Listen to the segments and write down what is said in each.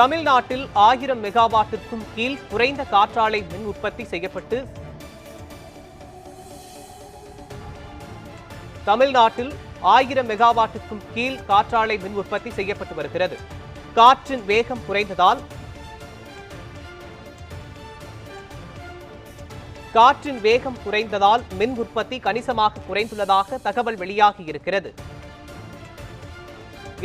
தமிழ்நாட்டில் ஆயிரம் மெகாவாட்டிற்கும் கீழ் குறைந்த காற்றாலை மின் உற்பத்தி செய்யப்பட்டு தமிழ்நாட்டில் ஆயிரம் மெகாவாட்டுக்கும் கீழ் காற்றாலை மின் உற்பத்தி செய்யப்பட்டு வருகிறது. காற்றின் வேகம் குறைந்ததால் காற்றின் வேகம் குறைந்ததால் மின் உற்பத்தி கணிசமாக குறைந்துள்ளதாக தகவல் வெளியாகியிருக்கிறது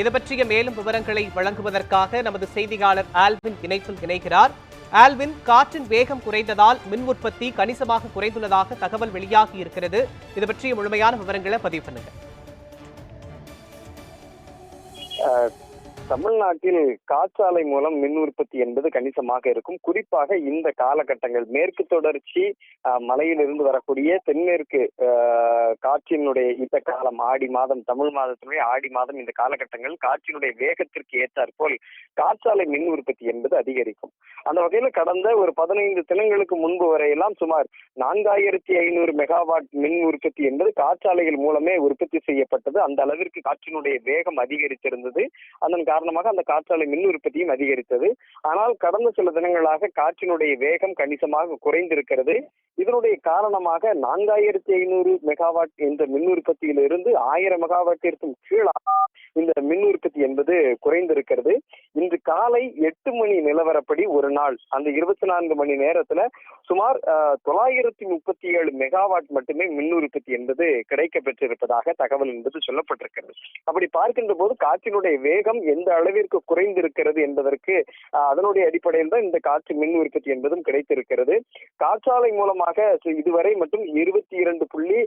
இது பற்றிய மேலும் விவரங்களை வழங்குவதற்காக நமது செய்தியாளர் ஆல்வின் இணைப்பில் இணைகிறார். ஆல்வின் காற்றின் வேகம் குறைந்ததால் மின் உற்பத்தி கணிசமாக குறைந்துள்ளதாக தகவல் வெளியாகி இருக்கிறது. இது பற்றிய முழுமையான விவரங்களை பதிவு பண்ணுங்க. தமிழ்நாட்டில் காற்றாலை மூலம் மின் உற்பத்தி என்பது கணிசமாக இருக்கும். குறிப்பாக இந்த காலகட்டங்கள் மேற்கு தொடர்ச்சி மலையிலிருந்து வரக்கூடிய தென்மேற்கு காற்றினுடைய இந்த காலம் ஆடி மாதம் தமிழ் மாதத்தினுடைய ஆடி மாதம் இந்த காலகட்டங்கள் காற்றினுடைய வேகத்திற்கு ஏற்றாற்போல் காற்றாலை மின் உற்பத்தி என்பது அதிகரிக்கும். அந்த வகையில கடந்த ஒரு பதினைந்து தினங்களுக்கு முன்பு வரையெல்லாம் சுமார் நான்காயிரத்தி ஐநூறு மெகாவாட் மின் உற்பத்தி என்பது காற்றாலைகள் மூலமே உற்பத்தி செய்யப்பட்டது. அந்த அளவிற்கு காற்றினுடைய வேகம் அதிகரித்திருந்தது. அதன் காரணமாக அந்த காற்றாலை மின் உற்பத்தியும் அதிகரித்தது. ஆனால் கடந்த சில தினங்களாக காற்றினுடைய வேகம் கணிசமாக குறைந்திருக்கிறது. இதனுடைய காரணமாக நான்காயிரத்தி ஐநூறு மெகாவாட் என்ற மின் உற்பத்தியிலிருந்து ஆயிரம் மெகாவாட்டிற்கும் கீழாக இந்த மின் உற்பத்தி என்பது குறைந்திருக்கிறது. இன்று காலை எட்டு மணி நிலவரப்படி ஒரு நாள் அந்த இருபத்தி நான்கு மணி நேரத்துல சுமார் அஹ், தொள்ளாயிரத்தி முப்பத்தி ஏழு மெகாவாட் மட்டுமே மின் உற்பத்தி என்பது கிடைக்க பெற்றிருப்பதாக தகவல் என்பது சொல்லப்பட்டிருக்கிறது. அப்படி பார்க்கின்ற போது காற்றினுடைய வேகம் எந்த அளவிற்கு குறைந்திருக்கிறது என்பதற்கு அஹ், அதனுடைய அடிப்படையில் தான் இந்த காற்று மின் உற்பத்தி என்பதும் கிடைத்திருக்கிறது. காற்றாலை மூலமாக இதுவரை மட்டும் இருபத்தி இரண்டு புள்ளி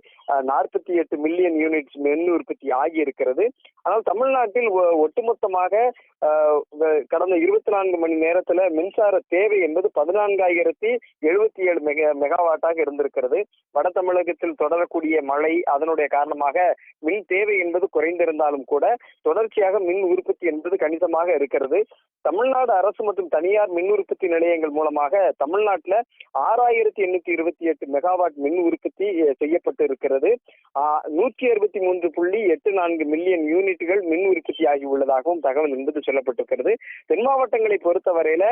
நாற்பத்தி எட்டு மில்லியன் யூனிட்ஸ் மின் உற்பத்தி ஆகியிருக்கிறது. ஆனால் தமிழ்நாட்டில் ஒ- ஒட்டுமொத்தமாக கடந்த இருபத்தி நான்கு மணி நேரத்துல மின்சார தேவை என்பது பதினான்காயிரத்தி எழுபத்தி ஏழு மெகா மெகாவாட்டாக இருந்திருக்கிறது. வட தமிழகத்தில் தொடரக்கூடிய மழை அதனுடைய காரணமாக மின் தேவை என்பது குறைந்திருந்தாலும் கூட தொடர்ச்சியாக மின் உற்பத்தி என்பது கணிசமாக இருக்கிறது. தமிழ்நாடு அரசு மற்றும் தனியார் மின் உற்பத்தி நிலையங்கள் மூலமாக தமிழ்நாட்டில் ஆறாயிரத்தி எண்ணூத்தி இருபத்தி எட்டு மெகாவாட் மின் உற்பத்தி செய்யப்பட்டு இருக்கிறது நூற்றி அறுபத்தி மூன்று புள்ளி எட்டு நான்கு மில்லியன் யூனிட்டுகள் மின் உற்பத்தி ஆகி உள்ளதாகவும் தகவல் என்பது சொல்லப்பட்டிருக்கிறது. தென் மாவட்டங்களை பொறுத்தவரையில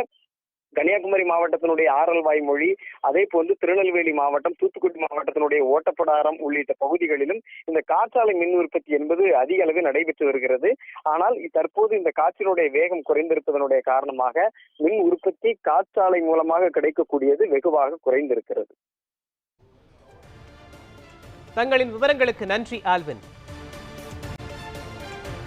கன்னியாகுமரி மாவட்டத்தினுடைய ஆரல்வாய் மொழி அதே போன்று திருநெல்வேலி மாவட்டம் தூத்துக்குடி மாவட்டத்தினுடைய ஓட்டப்படாரம் உள்ளிட்ட பகுதிகளிலும் இந்த காற்றாலை மின் உற்பத்தி என்பது அதிக அளவு நடைபெற்று வருகிறது. ஆனால் தற்போது இந்த காற்றினுடைய வேகம் குறைந்திருப்பதனுடைய காரணமாக மின் உற்பத்தி காற்றாலை மூலமாக கிடைக்கக்கூடியது வெகுவாக குறைந்திருக்கிறது. தங்களின் விவரங்களுக்கு நன்றி ஆல்வின்.